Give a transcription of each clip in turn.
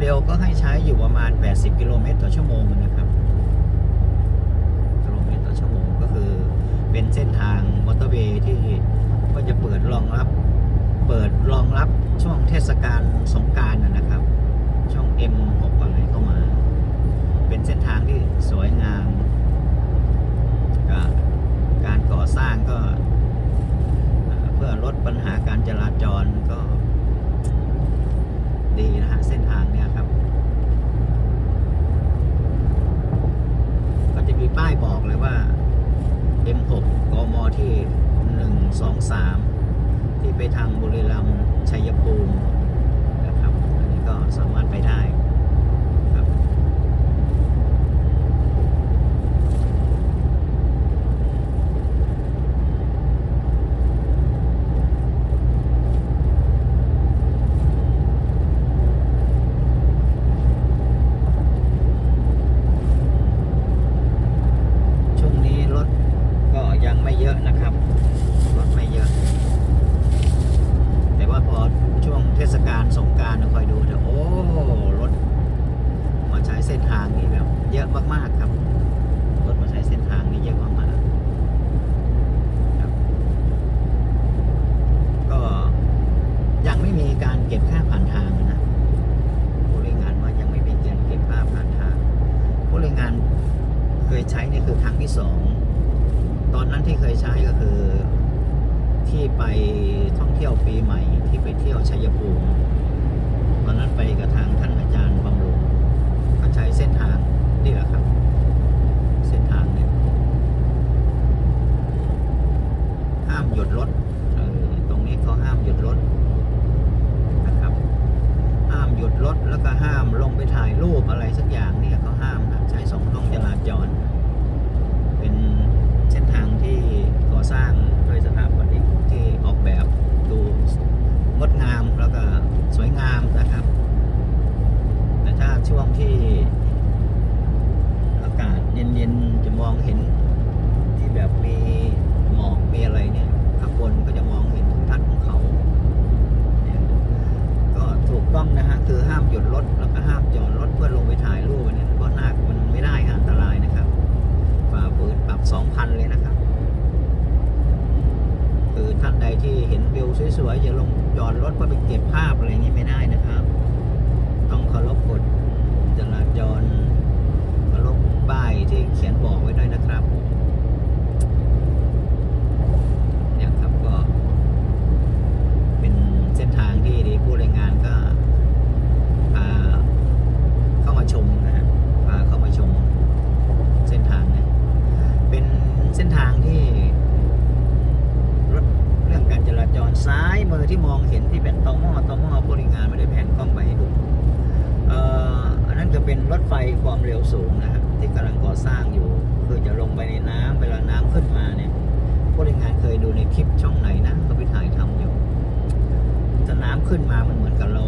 เร็วก็ให้ใช้อยู่ประมาณ 80 กิโลเมตรต่อชั่วโมงนะครับกิโลเมตรต่อชั่วโมงก็คือเป็นเส้นทางมอเตอร์เวย์ที่ก็จะเปิดรองรับ ที่เคยใช้ก็คือ ที่ไปท่องเที่ยวปีใหม่ที่ไปเที่ยวชัยภูมิตอนนั้นไปกับทางท่าน ที่รถเรื่องการจราจรซ้ายมือที่มองเห็นที่เป็นตอมอตอมอผู้ริงานไม่ได้แผนกล้องไปให้ดูอันนั้นจะเป็นรถไฟความเร็วสูงนะครับที่กำลังก่อสร้างอยู่ คือจะลงไปในน้ำเวลาน้ำขึ้นมาเนี่ยผู้ริงานเคยดูในคลิปช่องไหนนะเขาไปถ่ายทำอยู่ถ้าน้ำขึ้นมามันเหมือนกับเรา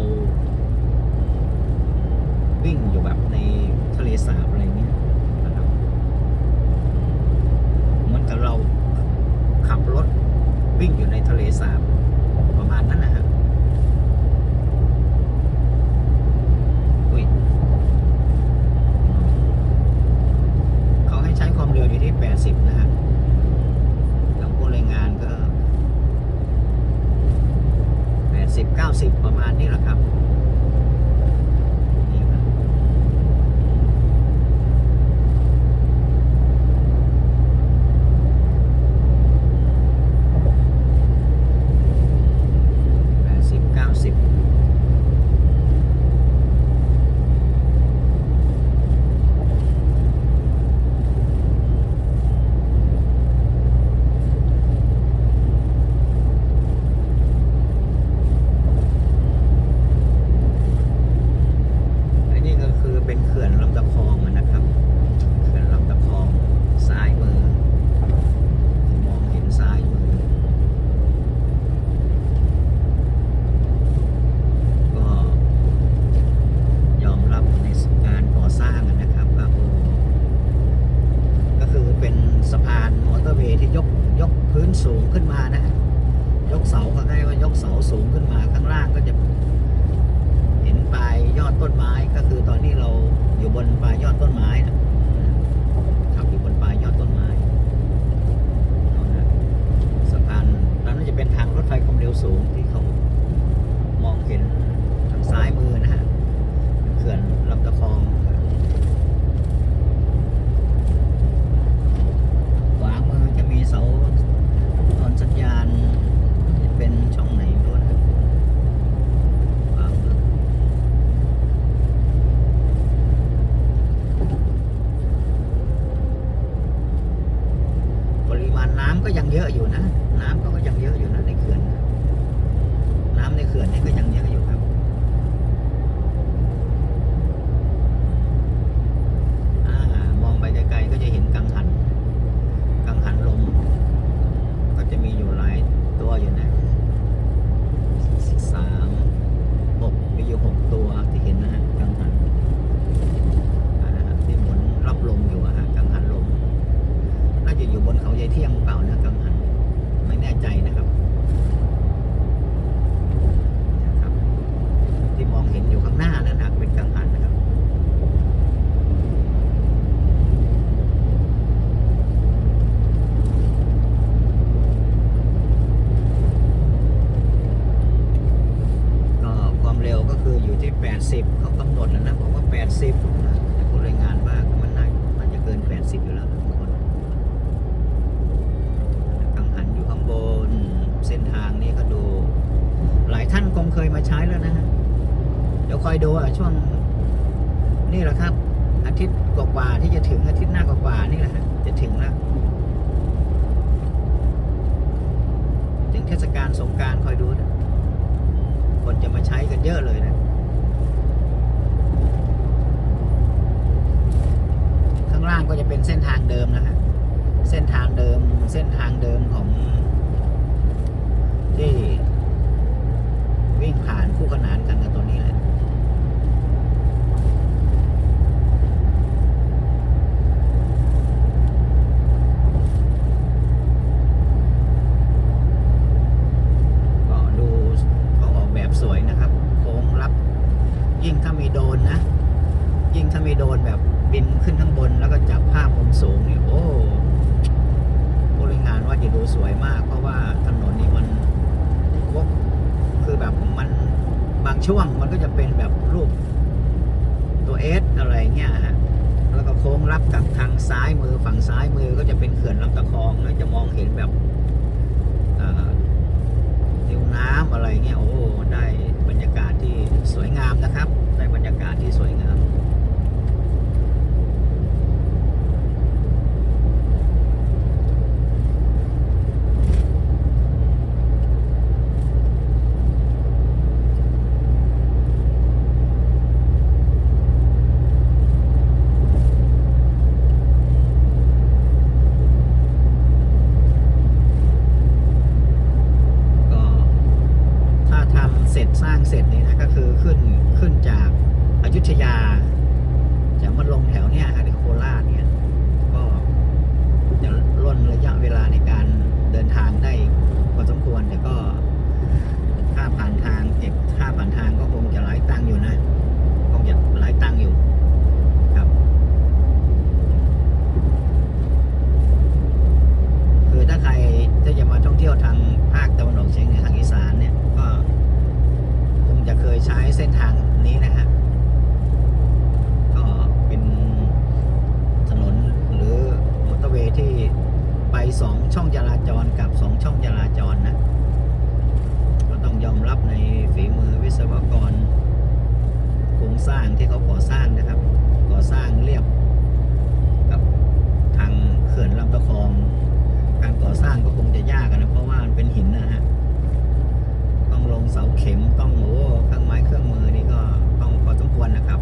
วิ่งอยู่แบบในทะเลสาบอะไรเงี้ย เราขับรถวิ่งอยู่ในทะเลสาบ เคยมาใช้แล้วนะฮะ เดี๋ยวคอยดูอะช่วง นี่แหละครับ อาทิตย์กว่าๆที่จะถึงอาทิตย์หน้ากว่าๆนี่แหละฮะจะถึงแล้วถึงเทศกาลสงการคอยดูนะคนจะมาใช้กันเยอะเลยนะข้างล่างก็จะเป็นเส้นทางเดิมนะฮะเส้นทางเดิมเส้นทางเดิมของที่ สวยมาก เพราะว่าถนนนี้มันวกคือแบบมันบางช่วงมันก็จะเป็นแบบรูปตัวเอสอะไรเงี้ยฮะแล้วก็โค้งรับกับทางซ้ายมือฝั่งซ้ายมือก็จะเป็นเขื่อนลำตะคองแล้วจะมองเห็นแบบทิวน้ำอะไร สร้างที่เขาก่อสร้างนะครับ ก่อสร้างเรียบกับทางเขื่อนลำตะคอง การก่อสร้างก็คงจะยากนะเพราะว่ามันเป็นหินนะฮะต้องลงเสาเข็มต้องโอ้เครื่องไม้เครื่องมือนี่ก็ต้องพอสมควรนะครับ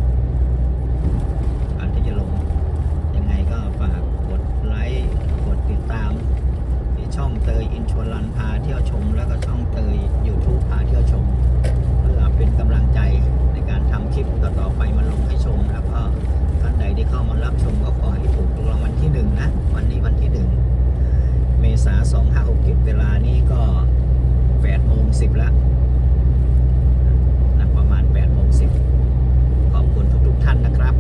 สองห้าหกเวลานี้ก็แปดโมง10ละนะประมาณแปดโมงสิบขอบคุณทุกๆท่านนะครับ